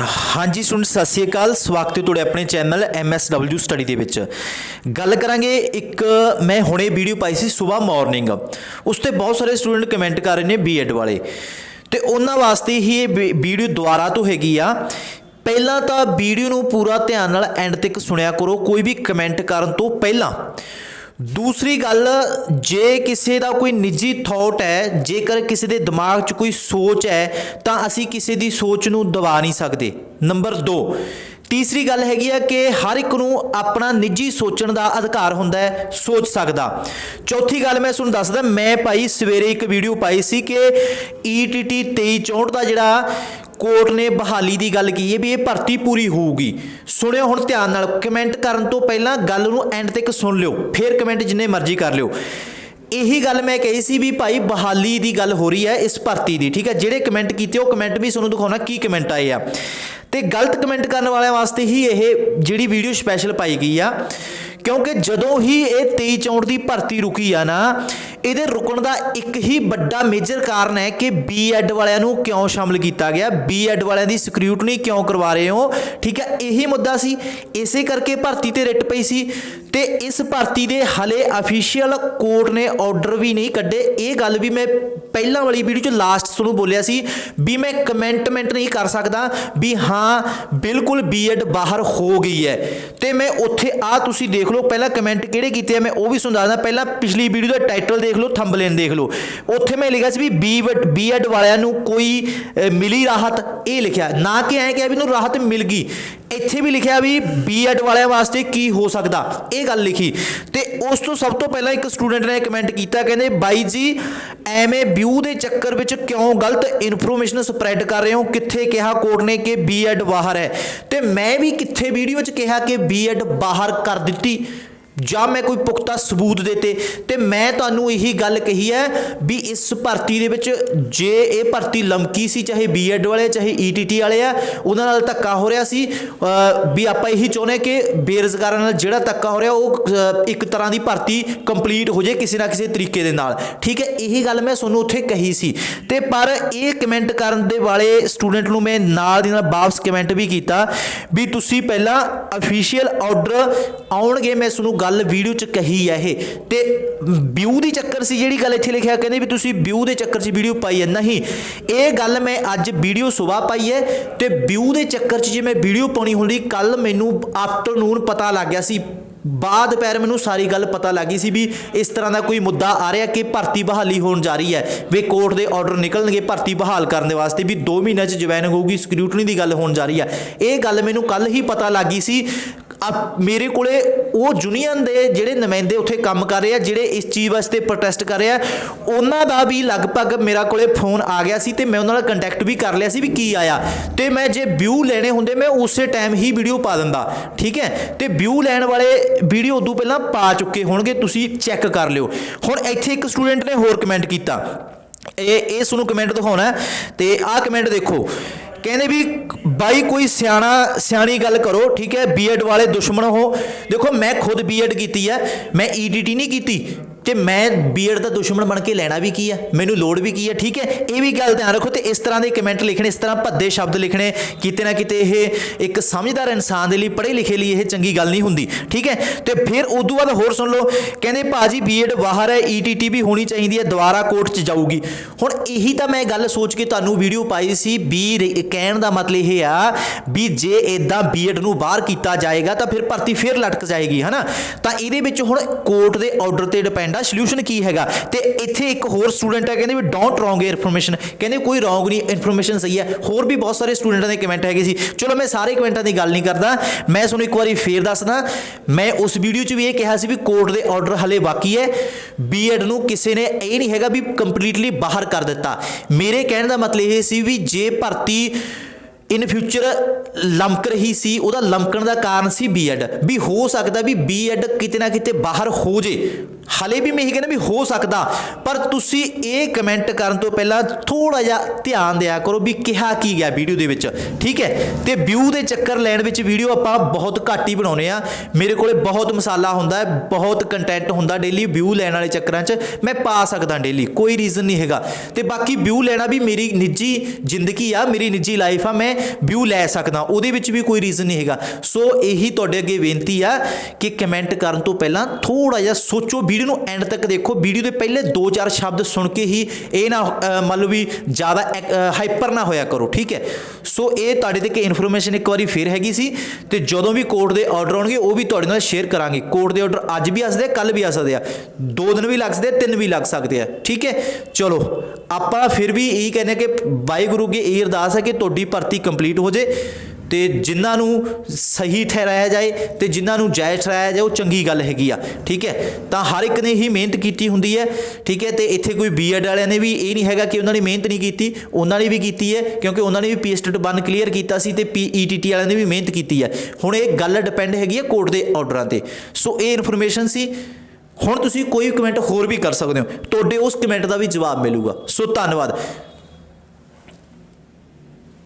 ਹਾਂਜੀ, ਸੁਣ, ਸਤਿ ਸ੍ਰੀ ਅਕਾਲ। ਸਵਾਗਤ ਹੈ ਤੁਹਾਡੇ ਆਪਣੇ ਚੈਨਲ MSW ਸਟੱਡੀ ਦੇ ਵਿੱਚ। ਗੱਲ ਕਰਾਂਗੇ ਇੱਕ, ਮੈਂ ਹੁਣੇ ਵੀਡੀਓ ਪਾਈ ਸੀ ਸਵੇਰ ਮਾਰਨਿੰਗ ਉਸ ਤੇ ਬਹੁਤ ਸਾਰੇ ਸਟੂਡੈਂਟ ਕਮੈਂਟ ਕਰ ਰਹੇ ਨੇ ਬੀਐਡ ਵਾਲੇ। ਤੇ ਉਹਨਾਂ ਵਾਸਤੇ ਹੀ ਇਹ ਵੀਡੀਓ ਦੁਬਾਰਾ ਤੋਂ ਹੈਗੀ ਆ। ਪਹਿਲਾਂ ਤਾਂ ਵੀਡੀਓ ਨੂੰ ਪੂਰਾ ਧਿਆਨ ਨਾਲ ਐਂਡ ਤੱਕ ਸੁਣਿਆ ਕਰੋ, ਕੋਈ ਵੀ ਕਮੈਂਟ ਕਰਨ ਤੋਂ ਪਹਿਲਾਂ। ਦੂਸਰੀ ਗੱਲ, ਜੇ ਕਿਸੇ ਦਾ ਕੋਈ ਨਿੱਜੀ ਥਾਟ ਹੈ, ਜੇਕਰ ਕਿਸੇ ਦੇ ਦਿਮਾਗ 'ਚ ਕੋਈ ਸੋਚ ਹੈ, ਤਾਂ ਅਸੀਂ ਕਿਸੇ ਦੀ ਸੋਚ ਨੂੰ ਦਬਾ ਨਹੀਂ ਸਕਦੇ। ਨੰਬਰ 2 ਤੀਸਰੀ ਗੱਲ ਹੈਗੀ ਆ ਕਿ ਹਰ ਇੱਕ ਨੂੰ ਆਪਣਾ ਨਿੱਜੀ ਸੋਚਣ ਦਾ ਅਧਿਕਾਰ ਹੁੰਦਾ ਹੈ, ਸੋਚ ਸਕਦਾ। ਚੌਥੀ ਗੱਲ ਮੈਂ ਤੁਹਾਨੂੰ ਦੱਸਦਾ, ਮੈਂ ਭਾਈ ਸਵੇਰੇ ਇੱਕ ਵੀਡੀਓ ਪਾਈ ਸੀ ਕਿ E ETT 2364 ਦਾ ਜਿਹੜਾ ਕੋਰਟ ਨੇ ਬਹਾਲੀ ਦੀ ਗੱਲ ਕੀ ਹੈ ਵੀ ਇਹ ਭਰਤੀ ਪੂਰੀ ਹੋਊਗੀ। ਸੁਣਿਓ ਹੁਣ ਧਿਆਨ ਨਾਲ ਕਮੈਂਟ ਕਰਨ ਤੋਂ ਪਹਿਲਾਂ ਗੱਲ ਨੂੰ ਐਂਡ ਤੱਕ ਸੁਣ ਲਿਓ, ਫਿਰ ਕਮੈਂਟ ਜਿੰਨੇ ਮਰਜ਼ੀ ਕਰ ਲਿਓ। ਇਹੀ ਗੱਲ ਮੈਂ ਕਹੀ ਸੀ ਵੀ ਭਾਈ ਬਹਾਲੀ ਦੀ ਗੱਲ ਹੋ ਰਹੀ ਹੈ ਇਸ ਭਰਤੀ ਦੀ, ਠੀਕ ਹੈ? ਜਿਹੜੇ ਕਮੈਂਟ ਕੀਤੇ, ਉਹ ਕਮੈਂਟ ਵੀ ਤੁਹਾਨੂੰ ਦਿਖਾਉਣਾ ਕੀ ਕਮੈਂਟ ਆਏ ਆ। ਤੇ ਗਲਤ ਕਮੈਂਟ ਕਰਨ ਵਾਲਿਆਂ ਵਾਸਤੇ ਹੀ ਇਹ ਜਿਹੜੀ ਵੀਡੀਓ ਸਪੈਸ਼ਲ ਪਾਈ ਗਈ ਆ, ਕਿਉਂਕਿ ਜਦੋਂ ਹੀ ਇਹ 23 ਚੌਂਟ ਦੀ ਭਰਤੀ ਰੁਕੀ ਆ ਨਾ ਇਹਦੇ ਰੁਕਣ ਦਾ ਇੱਕ ਹੀ ਵੱਡਾ ਮੇਜਰ ਕਾਰਨ ਹੈ ਕਿ ਬੀਐਡ ਵਾਲਿਆਂ ਨੂੰ ਕਿਉਂ ਸ਼ਾਮਲ ਕੀਤਾ ਗਿਆ? ਬੀਐਡ ਵਾਲਿਆਂ ਦੀ ਸਕਰੂਟਨੀ ਕਿਉਂ ਕਰਵਾ ਰਹੇ ਹੋ? ਠੀਕ ਹੈ, ਇਹੀ ਮੁੱਦਾ ਸੀ। ਇਸੇ ਕਰਕੇ ਭਰਤੀ ਤੇ ਰਿਟ ਪਈ ਸੀ। ਤੇ ਇਸ ਭਰਤੀ ਦੇ ਹਲੇ ਅਫੀਸ਼ੀਅਲ ਕੋਰਟ ਨੇ ਆਰਡਰ ਵੀ ਨਹੀਂ ਕੱਢੇ। ਇਹ ਗੱਲ ਵੀ ਮੈਂ ਪਹਿਲਾਂ ਵਾਲੀ ਵੀਡੀਓ ਚ ਲਾਸਟ ਤੁਹਾਨੂੰ ਬੋਲਿਆ ਸੀ ਵੀ ਮੈਂ ਕਮੈਂਟਮੈਂਟ ਨਹੀਂ ਕਰ ਸਕਦਾ ਵੀ ਹਾਂ, ਬਿਲਕੁਲ ਬੀਐਡ ਬਾਹਰ ਹੋ ਗਈ ਹੈ। ਤੇ ਮੈਂ ਉੱਥੇ ਆ ਤੁਸੀਂ ਦੇਖ ਲਓ, ਪਹਿਲਾਂ ਕਮੈਂਟ ਕਿਹੜੇ ਕੀਤੇ ਆ ਮੈਂ ਉਹ ਵੀ ਤੁਹਾਨੂੰ ਦੱਸਦਾ। ਪਹਿਲਾਂ ਪਿਛਲੀ ਵੀਡੀਓ ਦਾ ਟਾਈਟਲ ਦੇਖ ਲਓ ਥੰਬਨੇਲ ਦੇਖ ਲਓ। ਉੱਥੇ ਮੈਂ ਲਿਖਿਆ ਸੀ ਵੀ ਬੀਐਡ ਬੀਐਡ ਵਾਲਿਆਂ ਨੂੰ ਕੋਈ ਮਿਲੀ ਰਾਹਤ। ਇਹ ਲਿਖਿਆ। ਨਾ ਕਿ ਐਂ ਕਿ ਵੀ ਨੂੰ ਰਾਹਤ ਮਿਲ ਗਈ। ਇੱਥੇ ਵੀ ਲਿਖਿਆ ਵੀ ਬੀਐਡ ਵਾਲਿਆਂ ਵਾਸਤੇ ਕੀ ਹੋ ਸਕਦਾ? ਇਹ ਗੱਲ ਲਿਖੀ। ਤੇ ਉਸ ਤੋਂ ਸਭ ਤੋਂ ਪਹਿਲਾਂ ਇੱਕ ਸਟੂਡੈਂਟ ਨੇ ਕਮੈਂਟ ਕੀਤਾ, ਕਹਿੰਦੇ, ਬਾਈ ਜੀ, ਐਵੇਂ ਵਿਊ ਦੇ ਚੱਕਰ ਵਿੱਚ ਕਿਉਂ ਗਲਤ ਇਨਫੋਰਮੇਸ਼ਨ ਸਪਰੈਡ ਕਰ ਰਹੇ ਹੋ? ਕਿੱਥੇ ਕਿਹਾ ਕੋਰਟ ਨੇ ਕਿ ਬੀਐਡ ਬਾਹਰ ਹੈ? ਤੇ ਮੈਂ ਵੀ ਕਿੱਥੇ ਵੀਡੀਓ 'ਚ ਕਿਹਾ ਕਿ ਬੀਐਡ ਬਾਹਰ ਕਰ ਦਿੱਤੀ। ਜਾਂ ਮੈਂ ਕੋਈ ਪੁਖਤਾ ਸਬੂਤ ਦਿੱਤੇ ਤੇ ਮੈਂ ਤੁਹਾਨੂੰ ਇਹੀ ਗੱਲ ਕਹੀ ਹੈ ਵੀ ਇਸ ਭਰਤੀ ਦੇ ਵਿੱਚ ਜੇ ਇਹ ਭਰਤੀ ਲਮਕੀ ਸੀ, ਚਾਹੇ ਬੀਐਡ ਵਾਲੇ, ਚਾਹੇ ਈਟੀਟੀ ਵਾਲੇ ਆ, ਉਹਨਾਂ ਨਾਲ ਧੱਕਾ ਹੋ ਰਿਹਾ ਸੀ ਵੀ ਆਪਾਂ ਇਹੀ ਚਾਹੁੰਦੇ ਕਿ ਬੇਰੁਜ਼ਗਾਰਾਂ ਨਾਲ ਜਿਹੜਾ ਧੱਕਾ ਹੋ ਰਿਹਾ, ਉਹ ਇੱਕ ਤਰ੍ਹਾਂ ਦੀ ਭਰਤੀ ਕੰਪਲੀਟ ਹੋ ਜੇ ਕਿਸੇ ਨਾ ਕਿਸੇ ਤਰੀਕੇ ਦੇ ਨਾਲ। ਠੀਕ ਹੈ, ਇਹੀ ਗੱਲ ਮੈਂ ਤੁਹਾਨੂੰ ਉੱਥੇ ਕਹੀ ਸੀ। ਤੇ ਪਰ ਇਹ ਕਮੈਂਟ ਕਰਨ ਦੇ ਵਾਲੇ ਸਟੂਡੈਂਟ ਨੂੰ ਮੈਂ ਨਾਲ ਦੀ ਨਾਲ ਵਾਪਸ ਕਮੈਂਟ ਵੀ ਕੀਤਾ ਵੀ ਤੁਸੀਂ ਪਹਿਲਾਂ ਅਫੀਸ਼ੀਅਲ ਆਰਡਰ ਆਉਣਗੇ, ਮੈਂ ਤੁਹਾਨੂੰ ਗੱਲ ਵੀਡੀਓ 'ਚ ਕਹੀ ਹੈ ਇਹ। ਤੇ ਵਿਊ ਦੀ ਚੱਕਰ ਸੀ ਜਿਹੜੀ ਗੱਲ ਇੱਥੇ ਲਿਖਿਆ, ਕਹਿੰਦੇ ਵੀ ਤੁਸੀਂ ਵਿਊ ਦੇ ਚੱਕਰ 'ਚ ਵੀਡੀਓ ਪਾਈ ਹੈ ਨਹੀਂ, ਇਹ ਗੱਲ ਮੈਂ ਅੱਜ ਵੀਡੀਓ ਸਵੇਰ ਪਾਈ ਹੈ ਤੇ ਵਿਊ ਦੇ ਚੱਕਰ 'ਚ ਜੇ ਮੈਂ ਵੀਡੀਓ ਪਾਉਣੀ ਹੁੰਦੀ ਕੱਲ ਮੈਨੂੰ ਆਫਟਰਨੂਨ ਪਤਾ ਲੱਗ ਗਿਆ ਸੀ। ਬਾਅਦ ਪੈਰ ਮੈਨੂੰ ਸਾਰੀ ਗੱਲ ਪਤਾ ਲੱਗੀ ਸੀ ਵੀ ਇਸ ਤਰ੍ਹਾਂ ਦਾ ਕੋਈ ਮੁੱਦਾ ਆ ਰਿਹਾ ਕਿ ਭਰਤੀ ਬਹਾਲੀ ਹੋਣ ਜਾ ਰਹੀ ਹੈ। ਵੀ ਕੋਰਟ ਦੇ ਆਰਡਰ ਨਿਕਲਣਗੇ ਭਰਤੀ ਬਹਾਲ ਕਰਨ ਦੇ ਵਾਸਤੇ ਵੀ 2 ਮਹੀਨਿਆਂ 'ਚ ਜੁਆਇਨ ਹੋਊਗੀ ਸਕਰੂਟਨੀ ਦੀ ਗੱਲ ਹੋਣ ਜਾ ਰਹੀ ਹੈ। ਇਹ ਗੱਲ ਮੈਨੂੰ ਕੱਲ ਹੀ ਪਤਾ ਲੱਗੀ ਸੀ। ਆ ਮੇਰੇ ਕੋਲੇ ਉਹ ਯੂਨੀਅਨ ਦੇ ਜਿਹੜੇ ਨੁਮਾਇੰਦੇ ਉੱਥੇ ਕੰਮ ਕਰ ਰਹੇ ਆ, ਜਿਹੜੇ ਇਸ ਚੀਜ਼ ਵਾਸਤੇ ਪ੍ਰੋਟੈਸਟ ਕਰ ਰਹੇ ਆ, ਉਹਨਾਂ ਦਾ ਵੀ ਲਗਭਗ ਮੇਰਾ ਕੋਲੇ ਫੋਨ ਆ ਗਿਆ ਸੀ ਤੇ ਮੈਂ ਉਹਨਾਂ ਨਾਲ ਕੰਟੈਕਟ ਵੀ ਕਰ ਲਿਆ ਸੀ ਵੀ ਕੀ ਆਇਆ। ਤੇ ਮੈਂ ਜੇ ਵਿਊ ਲੈਣੇ ਹੁੰਦੇ, ਮੈਂ ਉਸੇ ਟਾਈਮ ਹੀ ਵੀਡੀਓ ਪਾ ਦਿੰਦਾ, ਠੀਕ ਹੈ? ਤੇ ਵਿਊ ਲੈਣ ਵਾਲੇ ਵੀਡੀਓ ਉਦੋਂ ਪਹਿਲਾਂ ਪਾ ਚੁੱਕੇ ਹੋਣਗੇ, ਤੁਸੀਂ ਚੈੱਕ ਕਰ ਲਿਓ। ਹੁਣ ਇੱਥੇ ਇੱਕ ਸਟੂਡੈਂਟ ਨੇ ਹੋਰ ਕਮੈਂਟ ਕੀਤਾ। ਇਹ ਇਹ ਤੁਹਾਨੂੰ ਕਮੈਂਟ ਦਿਖਾਉਣਾ ਹੈ। ਤੇ ਆਹ ਕਮੈਂਟ ਦੇਖੋ। ਕਹਿੰਦੇ ਵੀ ਬਾਈ ਕੋਈ ਸਿਆਣਾ, ਸਿਆਣੀ ਗੱਲ ਕਰੋ, ਠੀਕ ਹੈ? ਬੀਐਡ ਵਾਲੇ ਦੁਸ਼ਮਣ ਹੋ। ਦੇਖੋ, ਮੈਂ ਖੁਦ ਬੀਐਡ ਕੀਤੀ ਹੈ। ਮੈਂ ਈਡੀਟੀ ਨਹੀਂ ਕੀਤੀ। ਕਿ ਮੈਂ ਬੀਐਡ ਦਾ ਦੁਸ਼ਮਣ ਬਣ ਕੇ ਲੈਣਾ ਵੀ ਕੀ ਹੈ ਮੈਨੂੰ ਲੋੜ ਵੀ ਕੀ ਹੈ ਠੀਕ ਹੈ? ਇਹ ਵੀ ਗੱਲ ਧਿਆਨ ਰੱਖੋ ਤੇ ਇਸ ਤਰ੍ਹਾਂ ਦੇ ਕਮੈਂਟ ਲਿਖਣੇ, ਇਸ ਤਰ੍ਹਾਂ ਭੱਦੇ ਸ਼ਬਦ ਲਿਖਣੇ, ਕਿਤੇ ਨਾ ਕਿਤੇ ਇਹ ਇੱਕ ਸਮਝਦਾਰ ਇਨਸਾਨ ਦੇ ਲਈ ਪੜ੍ਹੇ ਲਿਖੇ ਲਈ ਇਹ ਚੰਗੀ ਗੱਲ ਨਹੀਂ ਹੁੰਦੀ, ਠੀਕ ਹੈ? ਤੇ ਫਿਰ ਉਦੋਂ ਬਾਅਦ ਹੋਰ ਸੁਣ ਲਓ, ਕਹਿੰਦੇ ਭਾਜੀ ਬੀਐਡ ਬਾਹਰ ਹੈ ਈਟੀਟੀ ਵੀ ਹੋਣੀ ਚਾਹੀਦੀ ਹੈ, ਦੁਬਾਰਾ ਕੋਰਟ 'ਚ ਜਾਊਗੀ। ਹੁਣ ਇਹੀ ਤਾਂ ਮੈਂ ਗੱਲ ਸੋਚ ਕੇ ਤੁਹਾਨੂੰ ਵੀਡੀਓ ਪਾਈ ਸੀ ਬੀ ਰੇ- ਕਹਿਣ ਦਾ ਮਤਲਬ ਇਹ ਆ ਵੀ ਜੇ ਇਦਾਂ ਬੀਐਡ ਨੂੰ ਬਾਹਰ ਕੀਤਾ ਜਾਏਗਾ ਤਾਂ ਫਿਰ ਭਰਤੀ ਫਿਰ ਲਟਕ ਜਾਏਗੀ, ਹਨਾ? ਤਾਂ ਇਹਦੇ ਵਿੱਚ ਹੁਣ ਕੋਰਟ ਦੇ ਆਰਡਰ ਤੇ ਡਿਪੈਂਡ ਆ ਸੋਲੂਸ਼ਨ ਕੀ ਹੈਗਾ? ਤੇ ਇੱਥੇ ਇੱਕ ਹੋਰ ਸਟੂਡੈਂਟ ਹੈ, ਕਹਿੰਦੇ ਵੀ ਡੋਂਟ ਰੋਂਗ ਇਨਫੋਰਮੇਸ਼ਨ ਕਹਿੰਦੇ ਕੋਈ ਰੋਂਗ ਨਹੀਂ ਇਨਫੋਰਮੇਸ਼ਨ ਸਹੀ ਹੈ। ਹੋਰ ਵੀ ਬਹੁਤ ਸਾਰੇ ਸਟੂਡੈਂਟਾਂ ਦੇ ਕਮੈਂਟ ਹੈਗੇ ਸੀ। ਚਲੋ ਮੈਂ ਸਾਰੇ ਕਮੈਂਟਾਂ ਦੀ ਗੱਲ ਨਹੀਂ ਕਰਦਾ। ਮੈਂ ਤੁਹਾਨੂੰ ਇੱਕ ਵਾਰੀ ਫੇਰ ਦੱਸਦਾ। ਮੈਂ ਉਸ ਵੀਡੀਓ 'ਚ ਵੀ ਇਹ ਕਿਹਾ ਸੀ ਵੀ ਕੋਰਟ ਦੇ ਆਰਡਰ ਹਲੇ ਬਾਕੀ ਹੈ। ਬੀਐਡ ਨੂੰ ਕਿਸੇ ਨੇ ਇਹ ਨਹੀਂ ਹੈਗਾ ਵੀ ਕੰਪਲੀਟਲੀ ਬਾਹਰ ਕਰ ਦਿੱਤਾ। ਮੇਰੇ ਕਹਿਣ ਦਾ ਮਤਲਬ ਇਹ ਸੀ ਵੀ ਜੇ ਭਰਤੀ ਇਨ ਫਿਊਚਰ ਲਮਕ ਰਹੀ ਸੀ, ਉਹਦਾ ਲਮਕਣ ਦਾ ਕਾਰਨ ਸੀ ਬੀਐਡ ਵੀ ਹੋ ਸਕਦਾ ਵੀ ਬੀਐਡ ਕਿਤੇ ਨਾ ਕਿਤੇ ਬਾਹਰ ਹੋ ਜੇ। ਹਲੇ ਵੀ ਮੈਂ ਇਹੀ ਕਹਿੰਦਾ ਵੀ ਹੋ ਸਕਦਾ, ਪਰ ਤੁਸੀਂ ਇਹ ਕਮੈਂਟ ਕਰਨ ਤੋਂ ਪਹਿਲਾਂ ਥੋੜਾ ਜਿਹਾ ਧਿਆਨ ਦਿਆ ਕਰੋ ਵੀ ਕਿਹਾ ਕੀ ਗਿਆ ਵੀਡੀਓ ਦੇ ਵਿੱਚ, ਠੀਕ ਹੈ? ਤੇ ਵਿਊ ਦੇ ਚੱਕਰ ਲੈਣ ਵਿੱਚ ਵੀਡੀਓ ਆਪਾਂ ਬਹੁਤ ਘੱਟ ਹੀ ਬਣਾਉਨੇ ਆ ਮੇਰੇ ਕੋਲੇ ਬਹੁਤ ਮਸਾਲਾ ਹੁੰਦਾ ਹੈ, ਬਹੁਤ ਕੰਟੈਂਟ ਹੁੰਦਾ ਡੇਲੀ ਵਿਊ ਲੈਣ ਵਾਲੇ ਚੱਕਰਾਂ 'ਚ, ਮੈਂ ਪਾ ਸਕਦਾ ਡੇਲੀ ਕੋਈ ਰੀਜ਼ਨ ਨਹੀਂ ਹੈਗਾ। ਤੇ ਬਾਕੀ ਵਿਊ ਲੈਣਾ ਵੀ ਮੇਰੀ ਨਿੱਜੀ ਜ਼ਿੰਦਗੀ ਆ, ਮੇਰੀ ਨਿੱਜੀ ਲਾਈਫ ਆ, ਮੈਂ ਵਿਊ ਲੈ ਸਕਦਾ, ਉਹਦੇ ਵਿੱਚ ਵੀ ਕੋਈ ਰੀਜ਼ਨ ਨਹੀਂ ਹੈਗਾ। ਸੋ ਇਹੀ ਤੁਹਾਡੇ ਅੱਗੇ ਬੇਨਤੀ ਆ ਕਿ ਕਮੈਂਟ ਕਰਨ ਤੋਂ ਪਹਿਲਾਂ ਥੋੜਾ ਜਿਹਾ ਸੋਚੋ ਵੀਡੀਓ ਨੂੰ ਐਂਡ ਤੱਕ ਦੇਖੋ। ਵੀਡੀਓ ਦੇ ਪਹਿਲੇ 2-4 ਸ਼ਬਦ ਸੁਣ ਕੇ ਹੀ ਇਹ ਨਾ ਮੰਨ ਲਓ ਵੀ ਜ਼ਿਆਦਾ ਹਾਈਪਰ ਨਾ ਹੋਇਆ ਕਰੋ, ਠੀਕ ਹੈ? ਸੋ ਇਹ ਤੁਹਾਡੇ ਤੱਕ ਇਨਫੋਰਮੇਸ਼ਨ ਇੱਕ ਵਾਰੀ ਫੇਰ ਹੈਗੀ ਸੀ ਤੇ ਜਦੋਂ ਵੀ ਕੋਰਟ ਦੇ ਆਰਡਰ ਆਉਣਗੇ, ਉਹ ਵੀ ਤੁਹਾਡੇ ਨਾਲ ਸ਼ੇਅਰ ਕਰਾਂਗੇ। ਕੋਰਟ ਦੇ ਆਰਡਰ ਅੱਜ ਵੀ ਆ ਸਕਦੇ ਆ ਕੱਲ ਵੀ ਆ ਸਕਦੇ ਆ। ਦੋ ਦਿਨ ਵੀ ਲੱਗ ਸਕਦੇ ਆ, ਤਿੰਨ ਵੀ ਲੱਗ ਸਕਦੇ ਆ, ਠੀਕ ਹੈ? ਚਲੋ, ਆਪਾਂ ਫਿਰ ਵੀ ਇਹੀ ਕਹਿੰਦੇ ਕਿ ਵਾਹਿਗੁਰੂ ਅੱਗੇ ਇਹ ਅਰਦਾਸ ਹੈ ਕਿ ਤੁਹਾਡੀ ਭਰਤੀ ਕੰਪਲੀਟ ਹੋ ਜੇ ਤੇ ਜਿਨ੍ਹਾਂ ਨੂੰ ਸਹੀ ਠਹਿਰਾਇਆ ਜਾਏ ਤੇ ਜਿਨ੍ਹਾਂ ਨੂੰ ਜਾਇਜ਼ ਠਹਿਰਾਇਆ ਜਾਏ, ਉਹ ਚੰਗੀ ਗੱਲ ਹੈਗੀ ਆ, ਠੀਕ ਹੈ? ਤਾਂ ਹਰ ਇੱਕ ਨੇ ਹੀ ਮਿਹਨਤ ਕੀਤੀ ਹੁੰਦੀ ਹੈ, ਠੀਕ ਹੈ? ਤੇ ਇੱਥੇ ਕੋਈ ਬੀਐਡ ਵਾਲਿਆਂ ਨੇ ਵੀ ਇਹ ਨਹੀਂ ਹੈਗਾ ਕਿ ਉਹਨਾਂ ਨੇ ਮਿਹਨਤ ਨਹੀਂ ਕੀਤੀ, ਉਹਨਾਂ ਨੇ ਵੀ ਕੀਤੀ ਹੈ, ਕਿਉਂਕਿ ਉਹਨਾਂ ਨੇ ਵੀ ਪੀਐਸਟੀਟ 1 ਕਲੀਅਰ ਕੀਤਾ ਸੀ ਤੇ ਪੀਈਟੀਟੀ ਵਾਲਿਆਂ ਨੇ ਵੀ ਮਿਹਨਤ ਕੀਤੀ ਹੈ। ਹੁਣ ਇਹ ਗੱਲ ਡਿਪੈਂਡ ਹੈਗੀ ਹੈ ਕੋਰਟ ਦੇ ਆਰਡਰਾਂ ਤੇ। ਸੋ ਇਹ ਇਨਫੋਰਮੇਸ਼ਨ ਸੀ। ਹੁਣ ਤੁਸੀਂ ਕੋਈ ਕਮੈਂਟ ਹੋਰ ਵੀ ਕਰ ਸਕਦੇ ਹੋ, ਤੁਹਾਡੇ ਉਸ ਕਮੈਂਟ ਦਾ ਵੀ ਜਵਾਬ ਮਿਲੂਗਾ। ਸੋ ਧੰਨਵਾਦ।